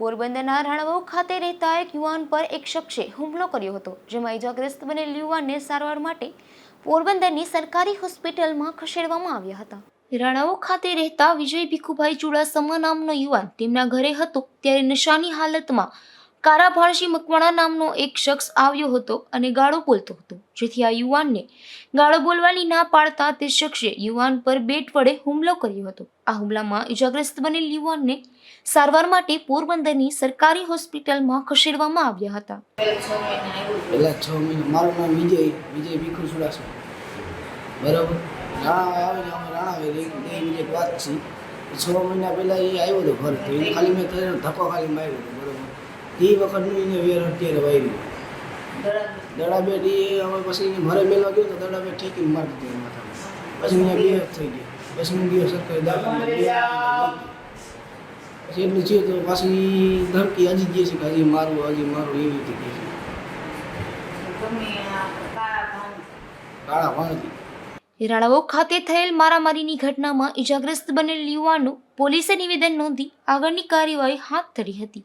પોરબંદરના રાણાવાવ ખાતે રહેતા એક યુવાન પર એક શખ્સે હુમલો કર્યો હતો, જેમાં ઇજાગ્રસ્ત બનેલ યુવાનને સારવાર માટે પોરબંદરની સરકારી હોસ્પિટલમાં ખસેડવામાં આવ્યા હતા. રાણાઓ ખાતે રહેતા વિજય ભીખુભાઈ ચુડાસમા નામનો યુવાન તેમના ઘરે હતો, ત્યારે નશાની હાલતમાં કારાભાળજી મકવાણા નામનો એક શખ્સ આવ્યો હતો અને ગાળો બોલતો હતો. જેથી આ યુવાનને ગાળો બોલવાની ના પાડતા તે શખ્સે યુવાન પર બેટ વડે હુમલો કર્યો હતો. આ હુમલામાં ઇજાગ્રસ્ત બનેલ યુવાનને સારવાર માટે પોરબંદરની સરકારી હોસ્પિટલમાં ખસેડવામાં આવ્યા હતા. મારું નામ વિજય વિજય ભીખુ ચુડાસમ બરાબર? છે મહિના પહેલાં એ આવ્યો હતો ઘર ખાલી મેં ધક્કો ખાલી માર્યો બરાબર? એ વખતનું એને વેર અત્યારે વાયરી. દડા બેટ એ હવે પછી મારે મેળવા ગયો તો દડા બેટ ઠેકીને મારી દીધો પછી અહીંયા બે થઈ ગયો. પછી હું ગયો સરકારી દાખલ પછી એટલું છે તો પાછી ધમકી હજી જ છે કે હજી મારું હજી મારું એવી રીતે કહે છે. કાળા ભાણતી રાણાવાવ ખાતે થયેલ મારામારીની ઘટનામાં ઇજાગ્રસ્ત બનેલ યુવાનનું પોલીસે નિવેદન નોંધી આગળની કાર્યવાહી હાથ ધરી હતી.